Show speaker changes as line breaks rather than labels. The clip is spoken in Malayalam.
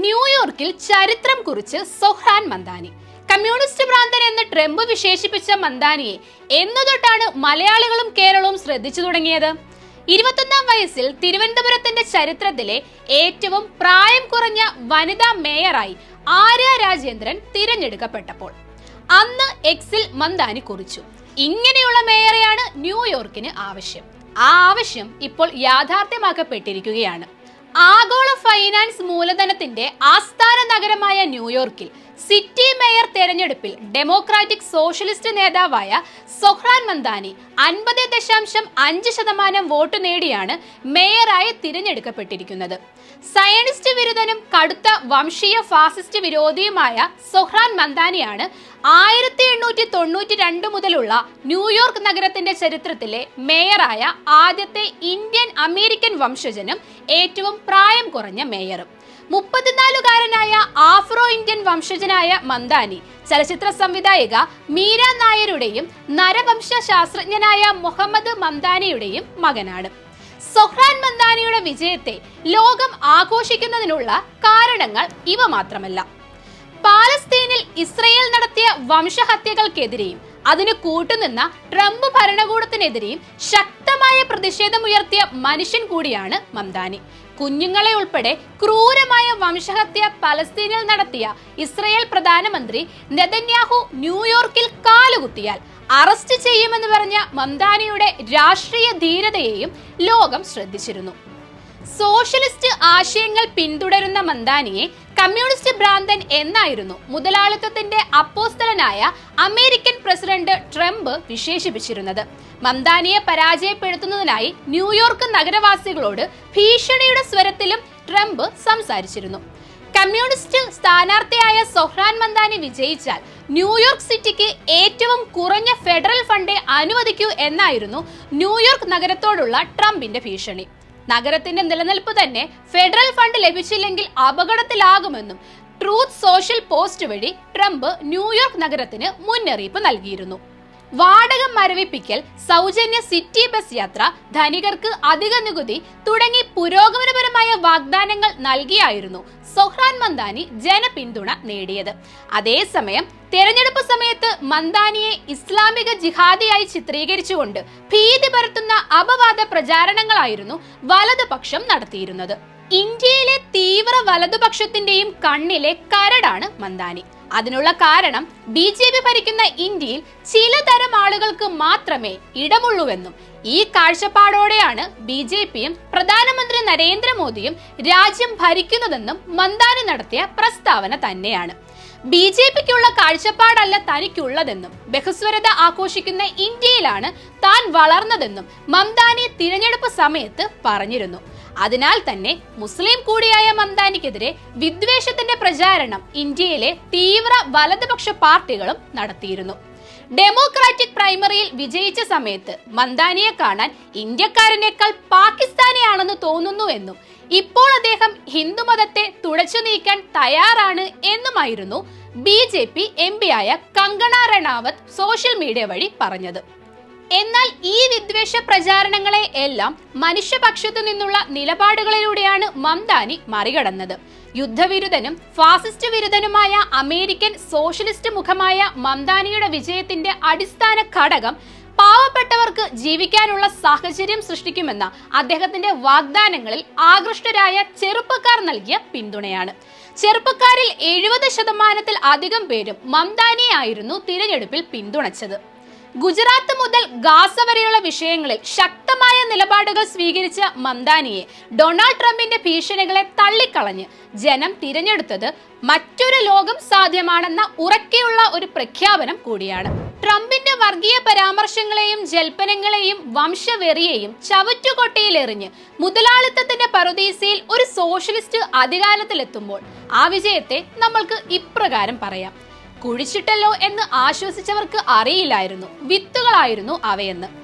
ന്യൂയോർക്കിൽ ചരിത്രം കുറിച്ച് സൊഹ്റാൻ മന്ദാനി. കമ്മ്യൂണിസ്റ്റ് ഭ്രാന്തൻ എന്ന് ട്രംപ് വിശേഷിപ്പിച്ച മന്ദാനിയെ എന്നു തൊട്ടാണ് മലയാളികളും കേരളവും ശ്രദ്ധിച്ചു തുടങ്ങിയത്. ഇരുപത്തൊന്നാം വയസ്സിൽ തിരുവനന്തപുരത്തിന്റെ ചരിത്രത്തിലെ ഏറ്റവും പ്രായം കുറഞ്ഞ വനിതാ മേയറായി ആര്യ രാജേന്ദ്രൻ തിരഞ്ഞെടുക്കപ്പെട്ടപ്പോൾ. അന്ന് എക്സിൽ മന്ദാനി കുറിച്ചു. ഇങ്ങനെയുള്ള മേയറെയാണ് ന്യൂയോർക്കിന് ആവശ്യം. ആ ആവശ്യം ഇപ്പോൾ യാഥാർത്ഥ്യമാക്കപ്പെട്ടിരിക്കുകയാണ്. ആഗോള ഫൈനാൻസ് മൂലധനത്തിന്റെ ആസ്ഥാന നഗരമായ ന്യൂയോർക്കിൽ സിറ്റി മേയർ തെരഞ്ഞെടുപ്പിൽ ഡെമോക്രാറ്റിക് സോഷ്യലിസ്റ്റ് നേതാവായ സൊഹ്റാൻ മന്ദാനി അൻപത് ദശാംശം അഞ്ച് ശതമാനം വോട്ട് നേടിയാണ് മേയറായി തിരഞ്ഞെടുക്കപ്പെട്ടിരിക്കുന്നത്. സയണിസ്റ്റ് വിരുദ്ധനും കടുത്ത വംശീയ ഫാസിസ്റ്റ് വിരോധിയുമായ സൊഹ്റാൻ മന്ദാനിയാണ് ആയിരത്തി എണ്ണൂറ്റി തൊണ്ണൂറ്റി രണ്ട് മുതലുള്ള ന്യൂയോർക്ക് നഗരത്തിന്റെ ചരിത്രത്തിലെ മേയറായ ആദ്യത്തെ ഇന്ത്യൻ അമേരിക്കൻ വംശജനും ഏറ്റവും പ്രായം കുറഞ്ഞ മേയറും. മുപ്പത്തിനാലുകാരനായ ആഫ്രോ ഇന്ത്യൻ വംശജനായ മന്ദാനി ചലച്ചിത്ര സംവിധായക മീര നായരുടെയും നരവംശ ശാസ്ത്രജ്ഞനായ മുഹമ്മദ് മന്ദാനിയുടെയും മകനാണ്. സൊഹ്റാൻ മന്ദാനിയുടെ വിജയത്തെ ലോകം ആഘോഷിക്കുന്നതിനുള്ള കാരണങ്ങൾ ഇവ മാത്രമല്ല. പാലസ്തീനിൽ ഇസ്രയേൽ നടത്തിയ വംശഹത്യകൾക്കെതിരെയും അതിന് കൂട്ടുനിന്ന ട്രംപ് ഭരണകൂടത്തിനെതിരെയും ശക്തമായ പ്രതിഷേധമുയർത്തിയ മനുഷ്യൻ കൂടിയാണ് മംദാനി. കുഞ്ഞുങ്ങളെ ഉൾപ്പെടെ ക്രൂരമായ വംശഹത്യ പലസ്തീനിൽ നടത്തിയ ഇസ്രയേൽ പ്രധാനമന്ത്രി നെതന്യാഹു ന്യൂയോർക്കിൽ കാലുകുത്തിയാൽ അറസ്റ്റ് ചെയ്യുമെന്ന് പറഞ്ഞ മംദാനിയുടെ രാഷ്ട്രീയ ധീരതയെയും ലോകം ശ്രദ്ധിച്ചിരുന്നു. സോഷ്യലിസ്റ്റ് ആശയങ്ങൾ പിന്തുടരുന്ന മന്ദാനിയെ കമ്മ്യൂണിസ്റ്റ് ഭ്രാന്തൻ എന്നായിരുന്നു മുതലാളിത്തത്തിന്റെ അപ്പോസ്തലനായ അമേരിക്കൻ പ്രസിഡന്റ് ട്രംപ് വിശേഷിപ്പിച്ചിരുന്നത്. മന്ദാനിയെ പരാജയപ്പെടുത്തുന്നതിനായി ന്യൂയോർക്ക് നഗരവാസികളോട് ഭീഷണിയുടെ സ്വരത്തിലും ട്രംപ് സംസാരിച്ചിരുന്നു. കമ്മ്യൂണിസ്റ്റ് സ്ഥാനാർത്ഥിയായ സൊഹ്റാൻ മന്ദാനി വിജയിച്ചാൽ ന്യൂയോർക്ക് സിറ്റിക്ക് ഏറ്റവും കുറഞ്ഞ ഫെഡറൽ ഫണ്ടേ അനുവദിക്കൂ എന്നായിരുന്നു ന്യൂയോർക്ക് നഗരത്തോടുള്ള ട്രംപിന്റെ ഭീഷണി. നഗരത്തിന്റെ നിലനിൽപ്പ് തന്നെ ഫെഡറൽ ഫണ്ട് ലഭിച്ചില്ലെങ്കിൽ അപകടത്തിലാകുമെന്നും ട്രൂത്ത് സോഷ്യൽ പോസ്റ്റ് വഴി ട്രംപ് ന്യൂയോർക്ക് നഗരത്തിന് മുന്നറിയിപ്പ് നൽകിയിരുന്നു. വാടക മരവിപ്പിക്കൽ സൗജന്യ സിറ്റി ബസ് യാത്ര ധനികർക്ക് അധിക നികുതി തുടങ്ങി പുരോഗമനപരമായ വാഗ്ദാനങ്ങൾ നൽകിയായിരുന്നു സൊഹ്റാൻ മന്ദാനി ജനപിന്തുണ നേടിയത്. അതേസമയം തെരഞ്ഞെടുപ്പ് സമയത്ത് മന്ദാനിയെ ഇസ്ലാമിക ജിഹാദിയായി ചിത്രീകരിച്ചുകൊണ്ട് ഭീതി പരത്തുന്ന അപവാദ പ്രചാരണങ്ങളായിരുന്നു വലതുപക്ഷം നടത്തിയിരുന്നത്. ഇന്ത്യയിലെ തീവ്ര വലതുപക്ഷത്തിന്റെയും കണ്ണിലെ കരടാണ് മന്ദാനി. അതിനുള്ള കാരണം ബി ജെ പി ഭരിക്കുന്ന ഇന്ത്യയിൽ ചിലതരം ആളുകൾക്ക് മാത്രമേ ഇടമുള്ളൂവെന്നും ഈ കാഴ്ചപ്പാടോടെയാണ് ബി ജെ പിയും പ്രധാനമന്ത്രി നരേന്ദ്രമോദിയും രാജ്യം ഭരിക്കുന്നതെന്നും മന്ദാനി നടത്തിയ പ്രസ്താവന തന്നെയാണ്. ബി ജെ പിക്കുള്ള കാഴ്ചപ്പാടല്ല തനിക്കുള്ളതെന്നും ബഹുസ്വരത ആഘോഷിക്കുന്ന ഇന്ത്യയിലാണ് താൻ വളർന്നതെന്നും മംദാനി തിരഞ്ഞെടുപ്പ് സമയത്ത് പറഞ്ഞിരുന്നു. അതിനാൽ തന്നെ മുസ്ലിം കൂടിയായ മംദാനിക്കെതിരെ വിദ്വേഷത്തിന്റെ പ്രചാരണം ഇന്ത്യയിലെ തീവ്ര വലതുപക്ഷ പാർട്ടികളും നടത്തിയിരുന്നു. ഡെമോക്രാറ്റിക് പ്രൈമറിയിൽ വിജയിച്ച സമയത്ത് മന്ദാനിയെ കാണാൻ ഇന്ത്യക്കാരനേക്കാൾ പാകിസ്ഥാനിയാണെന്ന് തോന്നുന്നു എന്നും ഇപ്പോൾ അദ്ദേഹം ഹിന്ദുമതത്തെ തുടച്ചു നീക്കാൻ തയ്യാറാണ് എന്നുമായിരുന്നു ബി ജെ പി എം പിയായ കങ്കണ റണാവത്ത് സോഷ്യൽ മീഡിയ വഴി പറഞ്ഞത്. എന്നാൽ ഈ വിദ്വേഷ പ്രചാരണങ്ങളെ എല്ലാം മനുഷ്യപക്ഷത്തു നിന്നുള്ള നിലപാടുകളിലൂടെയാണ് മംദാനി മറികടന്നത്. യുദ്ധവിരുദ്ധനും ഫാസിസ്റ്റ് വിരുദ്ധനുമായ അമേരിക്കൻ സോഷ്യലിസ്റ്റ് മുഖമായ മംദാനിയുടെ വിജയത്തിന്റെ അടിസ്ഥാന ഘടകം പാവപ്പെട്ടവർക്ക് ജീവിക്കാനുള്ള സാഹചര്യം സൃഷ്ടിക്കുമെന്ന അദ്ദേഹത്തിന്റെ വാഗ്ദാനങ്ങളിൽ ആകൃഷ്ടരായ ചെറുപ്പക്കാർ നൽകിയ പിന്തുണയാണ്. ചെറുപ്പക്കാരിൽ എഴുപത് ശതമാനത്തിൽ അധികം പേരും മംദാനിയായിരുന്നു തിരഞ്ഞെടുപ്പിൽ പിന്തുണച്ചത്. ഗുജറാത്ത് മുതൽ ഗാസ വരെയുള്ള വിഷയങ്ങളിൽ ശക്തമായ നിലപാടുകൾ സ്വീകരിച്ച മംദാനിയെ ഡൊണാൾഡ് ട്രംപിന്റെ ഭീഷണികളെ തള്ളിക്കളഞ്ഞ് ജനം തിരഞ്ഞെടുത്തത് മറ്റൊരു ലോകം സാധ്യമാണെന്ന ഉറക്കെയുള്ള ഒരു പ്രഖ്യാപനം കൂടിയാണ്. ട്രംപിന്റെ വർഗീയ പരാമർശങ്ങളെയും ജൽപ്പനങ്ങളെയും വംശവെറിയെയും ചവറ്റുകൊട്ടയിലെറിഞ്ഞ് മുതലാളിത്തത്തിന്റെ പറുദീസയിൽ ഒരു സോഷ്യലിസ്റ്റ് അധികാരത്തിലെത്തുമ്പോൾ ആ വിജയത്തെ നമ്മൾക്ക് ഇപ്രകാരം പറയാം. കുഴിച്ചിട്ടല്ലോ എന്ന് ആശ്വസിച്ചവർക്ക് അറിയില്ലായിരുന്നു. വിത്തുകളായിരുന്നു അവയെന്ന്.